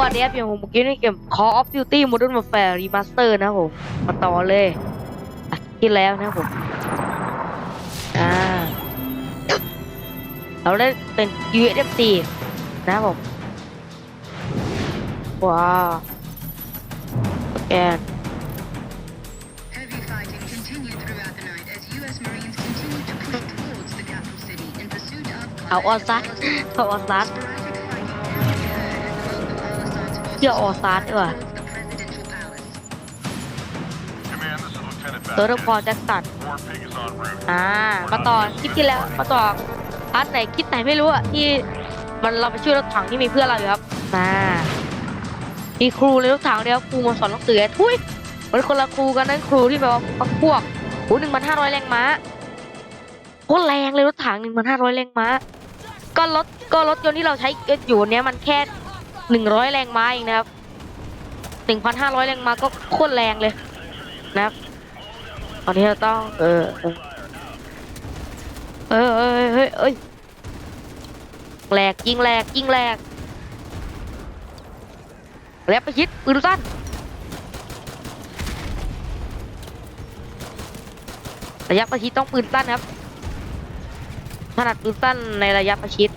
วัสดีครับอย่างผมเมื่อกี้ในเกม Call of Duty Modern Warfare Remaster นะครับผม มาต่อเลยอาทิตย์ที่แล้วนะครับผมอ่าเราได้เป็น USFC นะครับผม ว้าวสแกน Heavy fighting continued throughout the night as U.S. Marines continued to push towards the capital city in pursuit of เอาออซัสเอาออซัส เชื่อออซัสดีกว่า towards the presidential palace. Command, this is Lieutenant เตอร์ Vasquez. พอจ็คสัน War pig is en route. อ่ามาต่อคลิปที่แล้วมาต่อพาร์ทไหนคลิปไหนไม่รู้อะที่มันเราไปช่วยรถถังที่มีเพื่อนเราอยู่ครับมามีครูในรถถังเดียวครูมาสอนหนังสือทุยมันคนละครูกันนั่นครูที่แบบว่าพักพวกโอ้หนึ่งพันห้าร้อยแรงม้าโคตรแรงเลยรถถังหนึ่งพันห้าร้อยแรงม้าก็รถก็รถยนต์ที่เราใช้อยู่เนี้ยมันแค่ หนึ่งร้อยแรงม้าเองนะครับหนึ่งพันห้าร้อยแรงม้าก็โคตรแรงเลยนะครับตอนนี้เราต้อง เออ เออเออเฮ้ยเอ้ยแหลกยิงแหลกยิงแหลกแล้วไปชิดปืนสั้นระยะประชิดต้องปืนสั้นครับถนัดปืนสั้นในระยะประชิด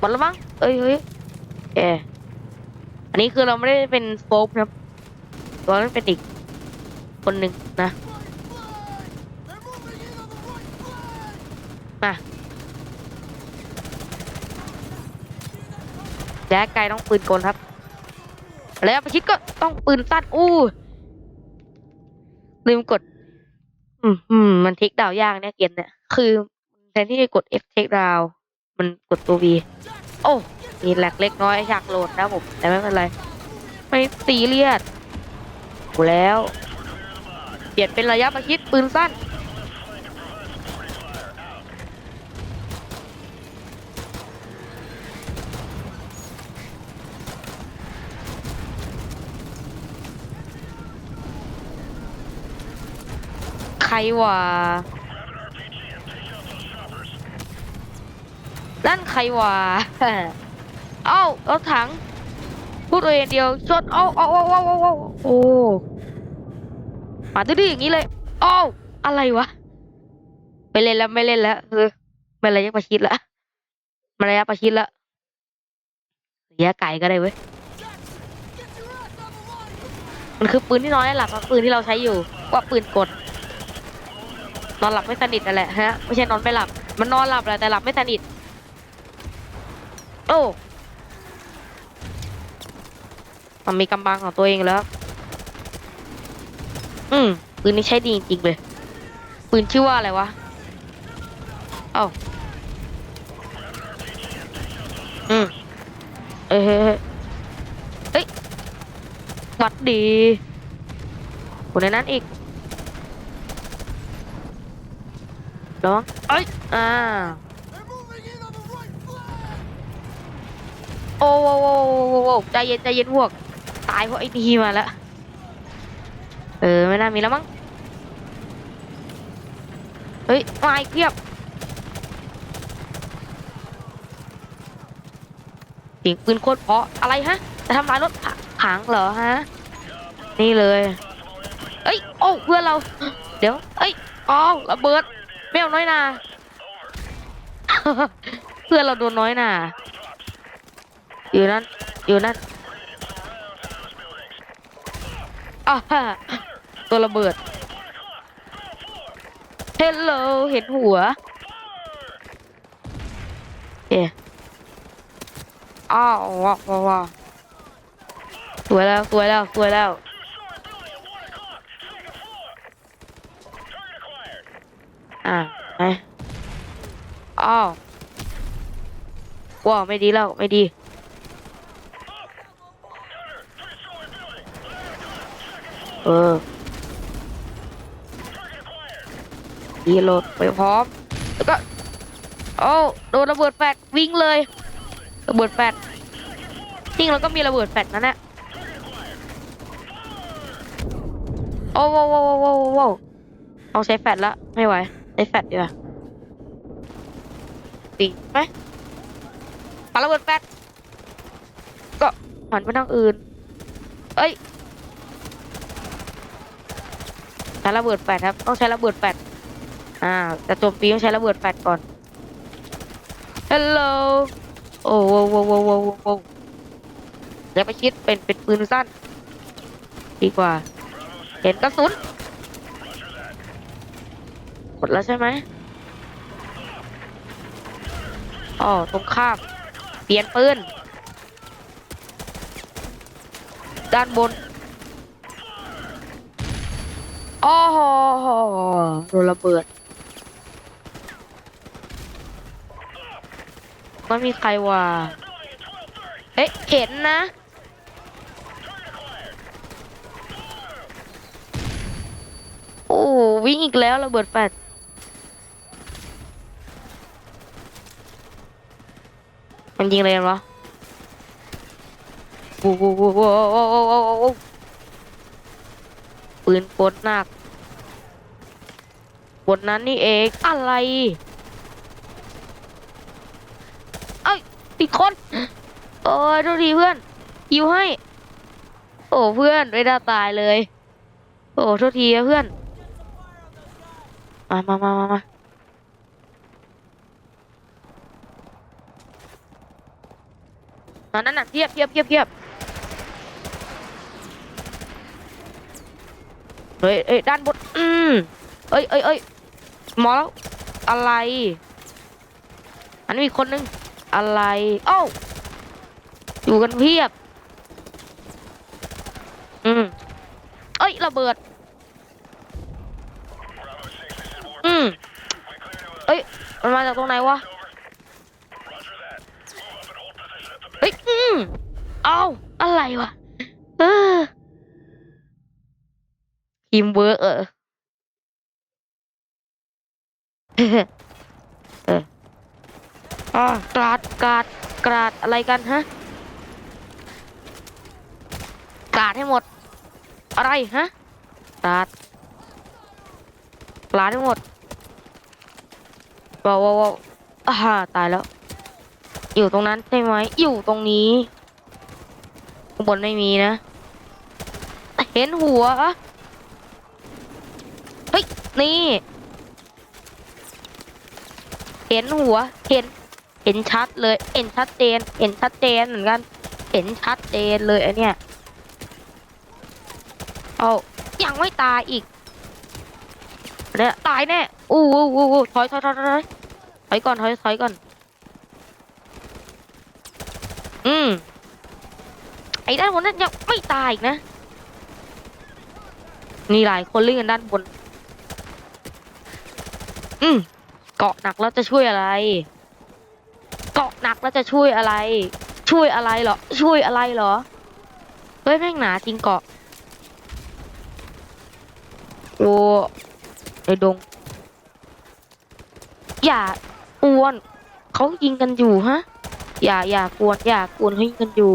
หมดแล้วมั้งเอ้ยเฮ้ยแกอันนี้คือเราไม่ได้เป็นโฟกนะครับเรานั้นเป็นอีกคนหนึ่งนะมาและไกลต้องปืนกลครับ แล้วประชิดก็ต้องปืนสั้นอู้ลืมกดอืมอืมมันเทคดาวยากเนี่ยเกมเนี่ย คือแทนที่จะกด F เทคดาว มันกดตัว V โอ้มีแหลกเล็กน้อยฉากโหลดนะผมแต่ไม่เป็นไร ไม่ซีเรียสกูแล้ว เปลี่ยนเป็นระยะประชิดปืนสั้นใครวะ นั่นใครวะเอ้ารถถัง พูดตัวเองเดียวชนเอ้าเอ้าเอ้าเอ้าเอ้าเอ้าโอ้มาดื้อๆอย่างนี้เลยเอ้าอะไรวะไม่เล่นแล้วไม่เล่นแล้วคือไม่ระยะประชิดละมันระยะประชิดละระยะไกลก็ได้เว้ยมันคือปืนที่นอนให้หลับอะปืนที่เราใช้อยู่ว่าปืนกด นอนหลับไม่สนิทนั่นแหละฮะไม่ใช่นอนไม่หลับ มันนอนหลับแหละแต่หลับไม่สนิท โอ้มันมีกำบังของตัวเองแล้ว อืมปืนนี้ใช้ดีจริงๆเลย ปืนชื่อว่าอะไรวะ เอ้า อืม เอ้ยเฮ้ยเฮ้หวัดดีคนในนั้นอีกระวังเอ้ย อ่า โอ้โหโอ้โหโอ้ใจเย็นใจเย็นพวก ตายเพราะไอ้นี่มาแล้ว เออ ไม่น่ามีแล้วมั้ง เฮ้ยมาอีกเพียบเสียงปืนโคตรเพาะอะไรฮะ จะทำลายรถถังเหรอฮะ นี่เลย เอ้ย โอ้เพื่อนเรา เดี๋ยว เอ้ยอ๋อระเบิดไม่เอาน้อยนา เพื่อนเราโดนน้อยนา อยู่นั่น อยู่นั่นอ่าตัวระเบิด เฮลโลเห็นหัวเอ๊อ้าวว้าวว้าวสวยแล้วสวยแล้วสวยแล้วอ่าไหนอ้าวว้าวไม่ดีแล้ว ไม่ดี เออดีโหลดไปพร้อม แล้วก็ โอ้โดนระเบิดแฟดวิ่งเลย ระเบิดแฟดจริงแล้วก็มีระเบิดแฟดนั่นแหละโอ้โว้โว้โว้โว้โว้เอาใช้แฟดละไม่ไหวใช้แฟดดีกว่าตีไหมปาระเบิดแฟดก็หันไปทางอื่น เอ้ย ใช้ระเบิดแฟดครับ ต้องใช้ระเบิดแฟดอ่าแต่โจมตีต้องใช้ระเบิดแฟดก่อนฮัลโหลโอ้โหโว้โว้โว้โว้โว้อย่าไปคิดเป็นเป็นปืนสั้น ดีกว่า เห็นกระสุนหมดแล้วใช่ไหมอ๋อตรงข้ามเปลี่ยนปืนด้านบน โอ๋อโดนระเบิดไม่มีใครว่าเอ๊ะเห็นนะ โอ้วิ่งอีกแล้วระเบิดแฟดมันยิงอะไรกันวะโอ้โห ปืนกลหนักบนนั้นนี่เองอะไร เอ้ยติดคนโอ้ยโทษทีเพื่อนยิวให้ โอ้เพื่อนไม่ได้ตายเลย โอ้โทษทีเพื่อน มามามามามาตอนนั้นน่ะเทียบเทียบเทียบเทียบ เฮ้ยเอ้ยด้านบนอืมเอ้ยเอ้ยเอ้ยหมอแล้วอะไร อันนี้มีคนนึงอะไรเอ้าอยู่กันเพียบ อืมเอ้ยระเบิด อืมเอ้ยมันมาจากตรงไหนวะเฮ้ยอืมเอาอะไรวะ เออ ทีมเวิร์กเออเอออ่ากราดกราดกราดอะไรกันฮะกราดให้หมด อะไรฮะกราดกราดให้หมดว้าวว้าว่าอ่าตายแล้ว อยู่ตรงนั้นใช่ไหมอยู่ตรงนี้ข้างบนไม่มีนะ เห็นหัวเฮ้ย นี่ เห็นหัว เห็น เห็นชัดเลย เห็นชัดเจน เห็นชัดเจนเหมือนกัน เห็นชัดเจนเลยไอเนี้ย เอายังไม่ตายอีกเนี่ยตายแน่อู้อู้อู้ถอยถอยถอยถอยถอยก่อนถอยถอยก่อน อืมไอ้ด้านบนนั้นยังไม่ตายอีกนะมีหลายคนเล่นกันด้านบน อืมเกาะหนักแล้วจะช่วยอะไร เกาะหนักแล้วจะช่วยอะไร ช่วยอะไรเหรอ ช่วยอะไรเหรอ เฮ้ยแม่งหนาจริงเกาะ โอ้ไอ้ดง อย่าอ้วนเขายิงกันอยู่ฮะ อย่าอย่ากวนอย่ากวนเขายิงกันอยู่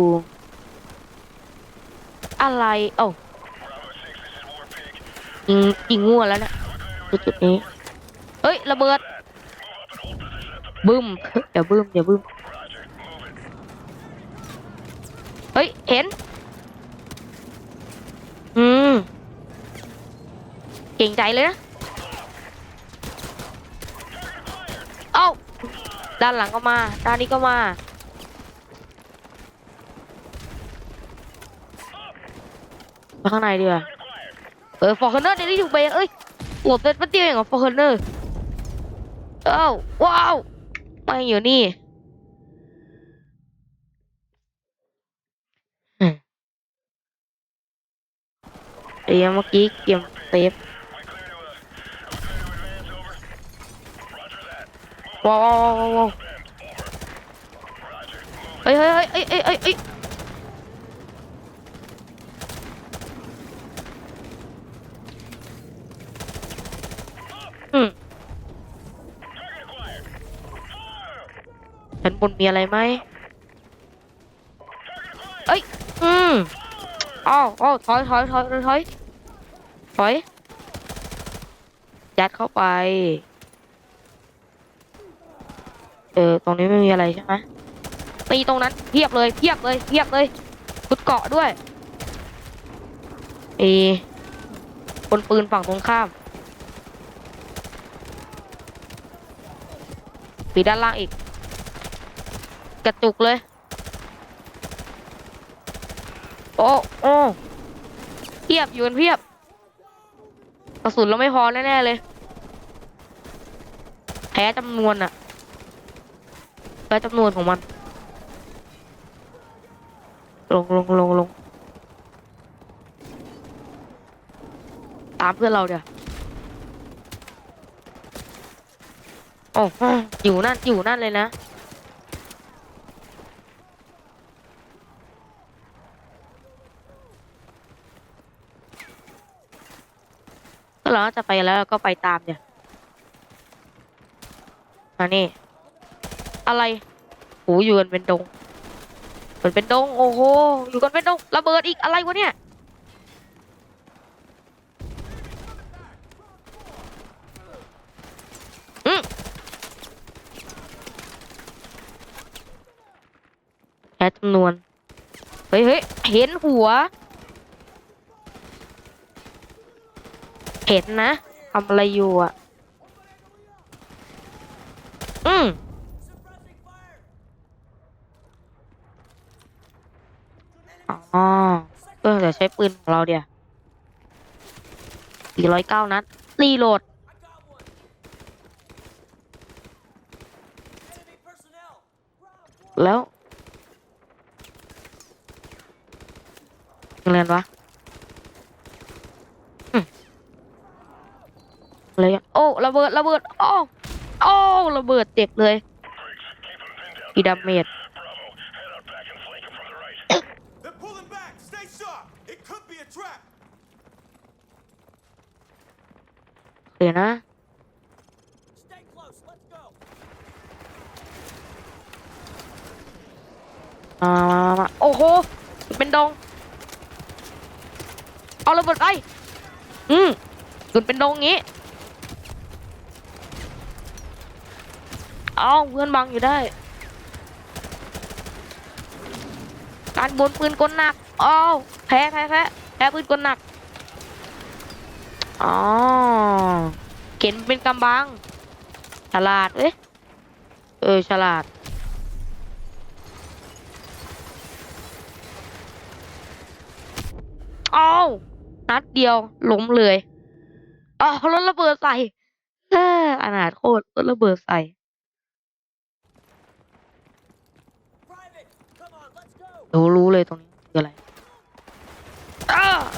อะไรเอ้ายิงยิงงัวแล้วเนี่ยจุดนี้ เฮ้ยระเบิดบึ้มอย่าบึ้มอย่าบึ้มเฮ้ยเห็น อืมเก่งใจเลยนะเอ้าด้านหลังก็มา ด้านนี้ก็มามาข้างในดีกว่าเออฟอร์คเนอร์เดลี่ถูกเบงเอ้ยหลดเซตมาเดียวเองเหรอฟอร์คเนอร์ เอ้าว้าวมาอยู่นี่อืมเดี๋ยวเมื่อกี้เกมเซฟว้าวว้าวว้าวว้าวเฮ้ยเฮ้ยเฮ้ยเฮ้ยเฮ้ยเฮ้ยเฮ้ย อืม ชั้นบนมีอะไรไหมเอ้ย อืมอ้าวอ้าวถอยถอยถอยถอยถอยถอย ยัดเข้าไป เออ ตรงนี้ไม่มีอะไรใช่ไหมตีตรงนั้นเพียบเลยเพียบเลยเพียบเลยชุดเกาะด้วยเอคนปืนฝั่งตรงข้ามปีด้านล่างอีก กระจุกเลย โอ้โอ้เพียบอยู่กันเพียบกระสุนเราไม่พอแน่ๆเลยแพ้จำนวนอะแพ้จำนวนของมัน ลงลงลงลงตามเพื่อนเราเดี๋ยวโอ้โหอยู่นั่นอยู่นั่นเลยนะ เราจะไปแล้วเราก็ไปตามเดี๋ยมานี่ อะไรโหอยู่กันเป็นดงเหมือนเป็นดง โอ้โห อยู่กันเป็นดง ระเบิดอีกอะไรวะเนี่ย อืมแค่จำนวน เฮ้ยเฮ้ยเห็นหัว เห็นนะทำอะไรอยู่อะ อืมอ๋อเออเดี๋ยวใช้ปืนของเราเดี๋ยวสี่ร้อยเก้านัด รีโหลด แล้วยังไงวะอืม อะไรอะโอ้ระเบิดระเบิดโอ้โอ้ระเบิดเจ็บเลยอีดาเมจ They're pulling back. Stay sharp. It could be a trap. เดี๋ยวนะ Stay close. Let's go. มามามามาโอ้โห เป็นดง เอาระเบิดไป อืมจุดเป็นดงงี้ เอาเพื่อนบังอยู่ได้ การบนปืนกลหนักอ้าวแพ้แพ้แพ้แพ้ปืนกลหนักอ๋อเข็นเป็นกำบัง ฉลาดเว้ยเออฉลาดอ้าวนัดเดียวล้มเลยอ้าวรถระเบิดใส่ออนาถโคตรรถระเบิดใส่ รู้รู้เลยตรงนี้คืออะไร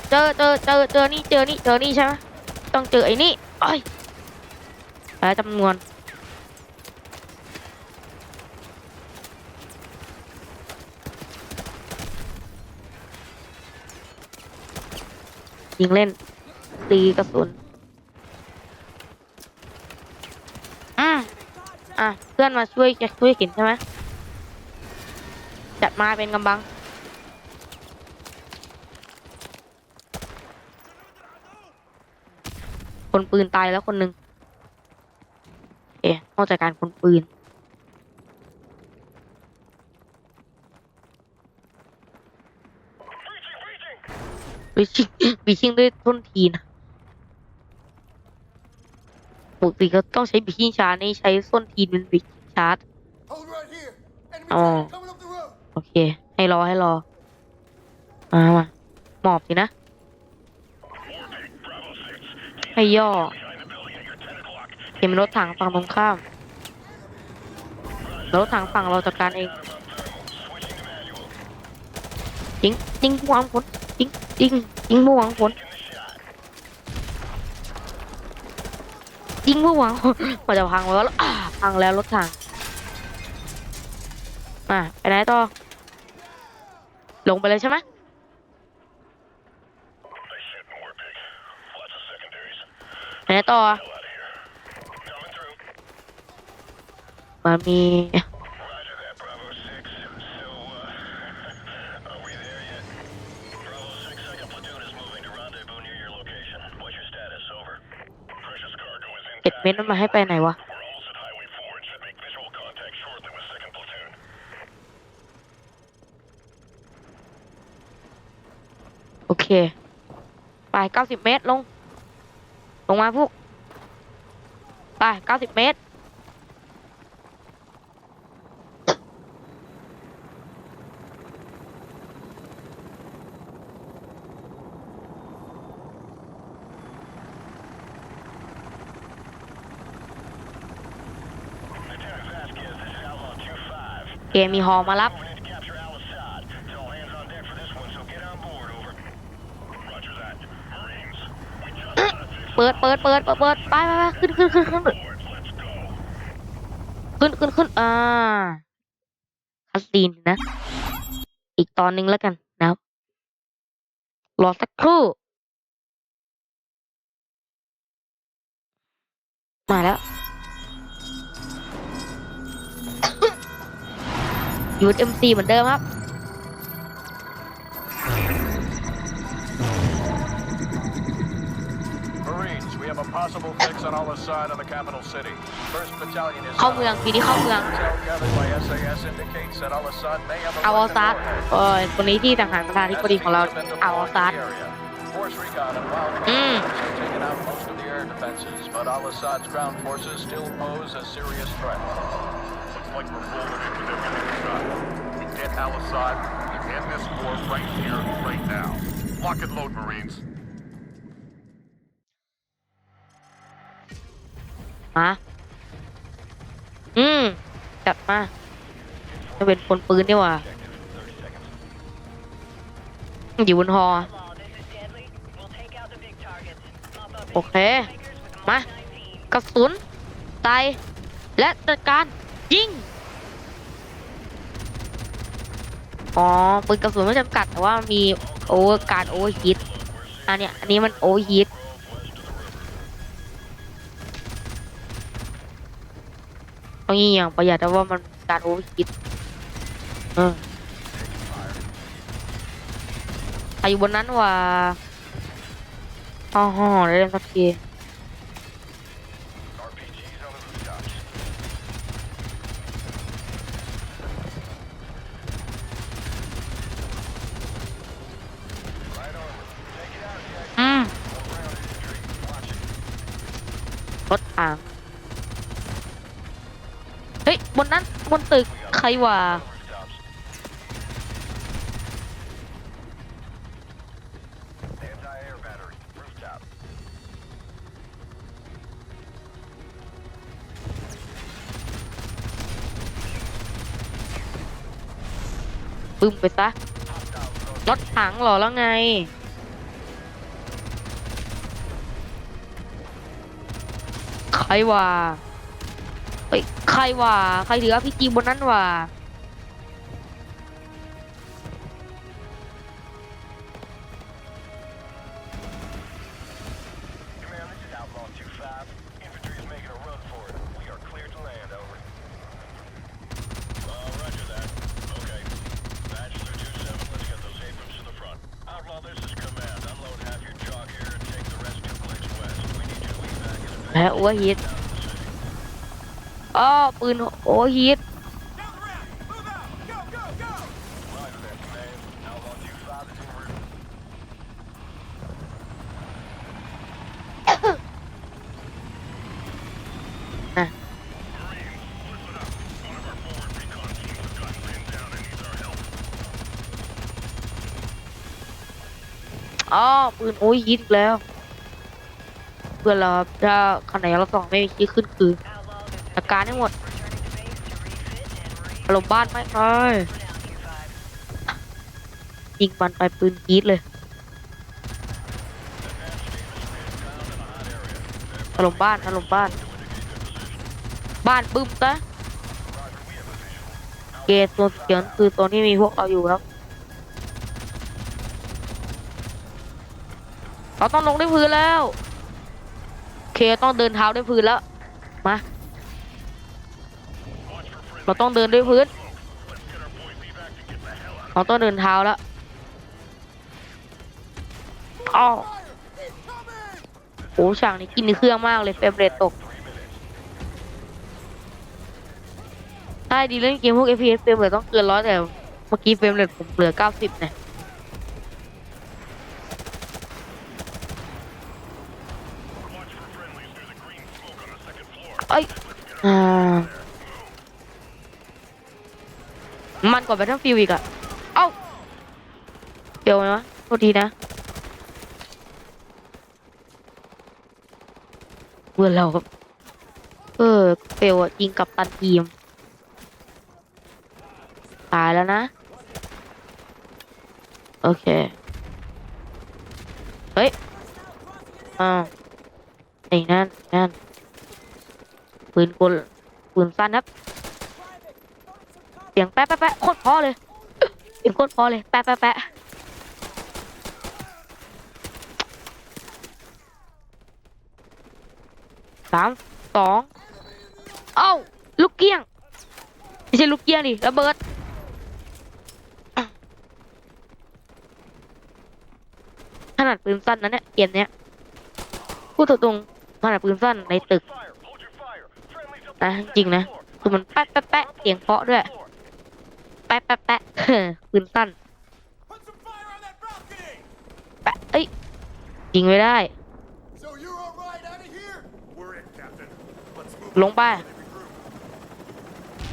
เจอเจอเจอเจอนี่เจอนี่เจอนี่ใช่ไหมต้องเจอไอ้นี่ไอ้ยแล้วจำนวนยิงเล่นตีกระสุนอะอะเพื่อนมาช่วยจะช่วยเข็นใช่ไหม มาเป็นกำบัง คนปืนตายแล้วคนหนึ่งเอ๊ะนอกจากการคนปืน วิชิงวิชิงด้วยต้นทีนะปกติก็ต้องใช้บิชิงชาร์จนี่ใช้ส้นทีนเป็นบิชิงชาร์จ Hold โอเค ให้รอให้รอมามาหมอบสินะให้ย่อเห็นรถถังฝั่งตรงข้ามรถถังฝั่งเราจัดการเองยิงยิงผู้หวังผลยิงยิงยิงผู้หวังผลยิงผู้หวังผลมันจะพังแล้วอ่าพังแล้วรถถังมาไปไหนต่อ ลงไปเลยใช่ไหมไหนต่อมันมีเจ็ดเมตรมันมาให้ไปไหนวะ โอ เค ไปเก้าสิบเมตรลง ลงมาพวก ไปเก้าสิบเมตร เกมมีฮอมารับ เปิดเปิดเปิดเปิดเปิดไปไปไปขึ้นขึ้นขึ้นขึ้นขึ้นขึ้นขึ้นอ่าคัสซีนนะ อีกตอนหนึ่งแล้วกันนะครับรอสักครู่ มาแล้ว ยูดเอ็มซีเหมือนเดิมครับ possible fix on Al-Assad and the capital city. First battalion is เข้าเมืองปีนี้เข้าเมือง Intel gathered by SAS indicates that Al-Assad may have เอา a อา weapon ซัด warhead. เออคนนี้ที่ทหารประธานที่บดีของเรา เอาอาซัด Force recon and wild Mm. have taken out most of the air defenses, but Al-Assad's ground forces still pose a serious threat. Looks like we're rolling in with everything we got. We get Al-Assad, we end this war right here, right now. Lock and load, Marines. มา อืม จัดมาจะเป็นคนปืนนี่ว่าอยู่บนฮอ โอเค มากระสุนไตและจัดการ ยิง อ๋อปืนกระสุนไม่จำกัดแต่ว่ามีโอเวอร์การโอเวอร์ฮีทอันเนี้ยอันนี้มันโอเวอร์ฮีท ต้องยิงอย่างประหยัดแต่ว่ามันการโอเวอร์คิดเออใครอยู่บนนั้นวะอ๋อได้เล่นสักที RPGs on the rooftops. อืมรถถังเฮ้ย บนตึกใครวะปึ้มไปซะรถถังหรอแล้วไง ใครวะ ใครวะใครถือพี่จีบนนั้นวะแพ้อ้วฮิต อ้อปืนโอเวอร์ฮีท Down the ramp! Move out! Go, go, go! Roger that, command. Outlaw 2-5 is en route. อะอ๋อปืนโอ้ยฮิตอีกแล้ว เพื่อนเราครับถ้าคันไหนเราส่องไม่มีชื่อขึ้นคือจัด การให้หมดถล่มบ้านไหมเอ้ยยิงมันไปปืนกีดเลยถล่มบ้านถล่มบ้าน บ้านบึ้มซะเกตตัวเขียนคือตัวที่มีพวกเราอยู่ครับ เราต้องลงด้วยพื้นแล้ว เคต้องเดินเท้าด้วยพื้นแล้ว มา เราต้องเดินด้วยพื้นเราต้องเดินเท้าแล้วอ้าโอ้ฉากนี้กินเครื่องมากเลยเฟเบรตตกใช่ดีเล่นเกมพวก FPS เฟรมเรตต้องเกินร้อยแต่เมื่อกี้เฟรมเรตผมเหลือ 90เนี่ยไอ้ มันกว่าแบทเทิลฟิลอีกอะเอ้า เดี๋ยวไหมวะโทษทีนะเพื่อนเราครับ เออเฟลอะยิงกับตันทีม ตายแล้วนะ โอเค เฮ้ยอ้าวไอ้นั่นนั่นปืนกลปืนสั้นครับ สียงแป๊ะแป๊ะแป๊ะโคตรเพอเลยเสียงโคตรเพอเลยแป๊ะแป๊ะแป๊ะสามสองเอ้าลูกเกี้ยงไม่ใช่ลูกเกี้ยงดิระเบิดขนาดปืนสั้นนะเนี่ยเกมเนี้ยพูดตรงๆขนาดปืนสั้นในตึก Fire! Hold your fire! Friendly's up นะจริงๆนะคือมันแป๊ะแป๊ะแป๊ะเสียงเพราะด้วย แปะแปะแปะปืนสั้นแปะเอ้ยยิงไม่ได้ ลงไป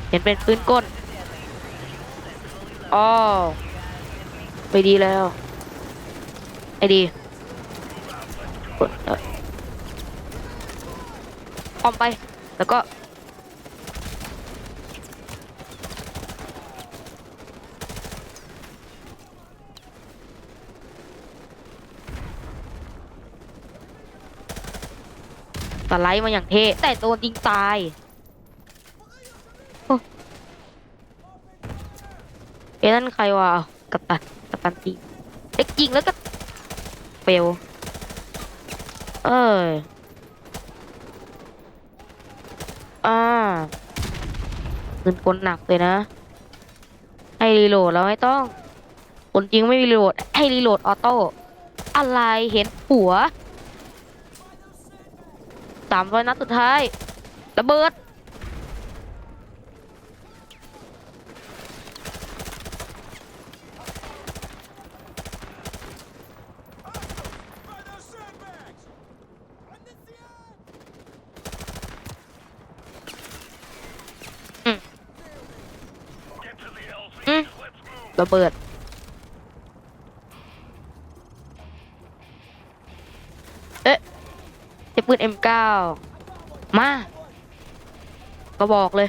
เห็นเป็นปืนก้นอ๋อไปดีแล้ว ไอ้ดีกดอ้อมไป แล้วก็ ไลด์มาอย่างเท่แต่โดนยิงตายโอ้เอ้นั่นใครวะกัปตันกัปตันตีเด็กยิงแล้วก็เฟลเอ้ยอ่าปืนกลหนักเลยนะ ให้รีโหลดแล้วไม่ต้องคนจริงไม่มีรีโหลดให้รีโหลดออโต้อะไรเห็นหัวามร้อยนัดสุดท้ายระเบิดระเบิด เอ๊ะใช้ ปืน M9 มา ก็บอกเลย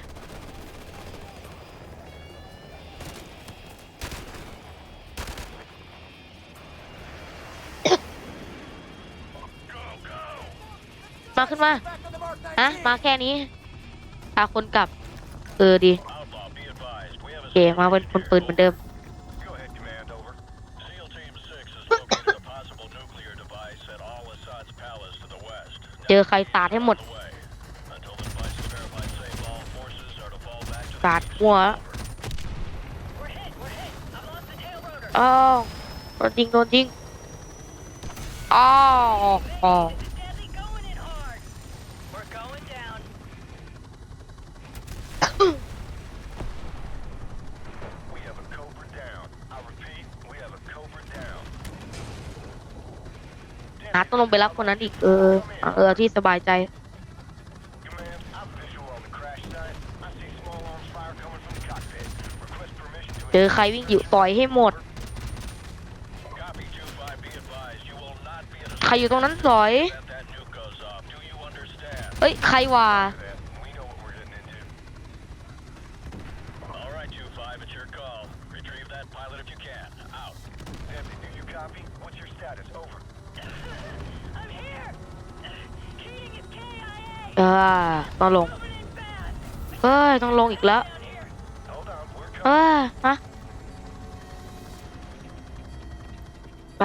มาขึ้นมาฮะมาแค่นี้พาคนกลับ เออดี โอเค มาเป็นคนปืนเหมือนเดิม เจอใครสาดให้หมดสาดหัวอ้าวโดนจริงโดนจริงอ้าว ต้องลงไปรับคนนั้นอีกเออเออที่สบายใจ เจอใครวิ่งอยู่ต่อยให้หมด ใครอยู่ตรงนั้นต่อยเฮ้ย ใครวะ อ่าต้องลงเฮ้ยต้องลงอีกแล้วเอ coming. อฮะไป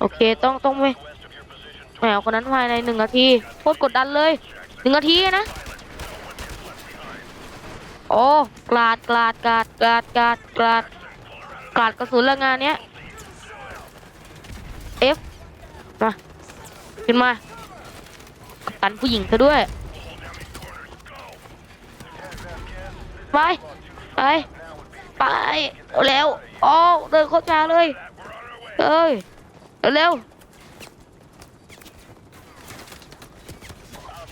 โอเคต้องต้องไม่ west of your position. ไม่คนนั้นภายในหนึ่งนาทีโคตรกดดันเลยหนึ่งนาทีนะโอ้กลาดกลาดกลาดกลาดกลาดกลาดกลาดกระสุนและงานเนี้ย F มาขึ้นมา กัปตันผู้หญิงซะด้วยไปไปไปเร็วๆโอ้เดินโคตรช้าเลยเอ้ยเร็ว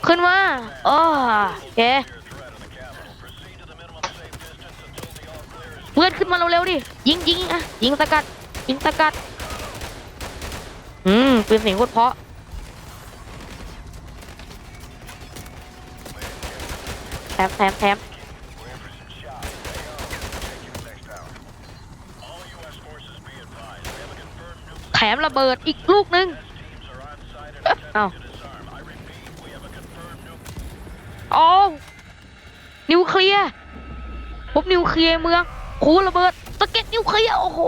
ขึ้นมาโอ้เคเพื่อนขึ้นมาเร็วๆดิ ยิงยิงอะ ยิงสกัด ยิงสกัด อืมปืนเสียงโคตรเพาะ แถมแถมแถมแถมระเบิดอีกลูกนึงเอ้าโอ้นิวเคลียร์พบนิวเคลียร์เมืองโอ้ระเบิดสเก็ดนิวเคลียร์โอ้โห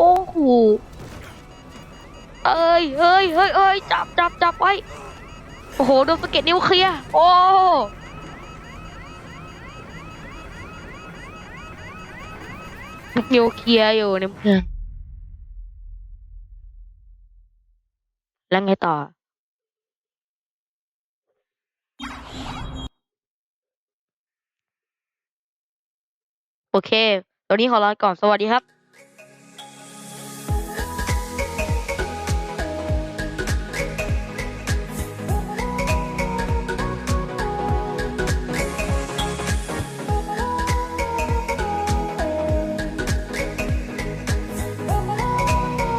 เอ้ยเอ้ยเอ้ยเอ้ยจับจับจับไว้โอ้โหโดนสเก็ดนิวเคลียร์โอ้ นิวเคลียร์อยู่ในเมืองแล้วไงต่อ โอเค ตอนนี้ขอลาก่อน สวัสดีครับ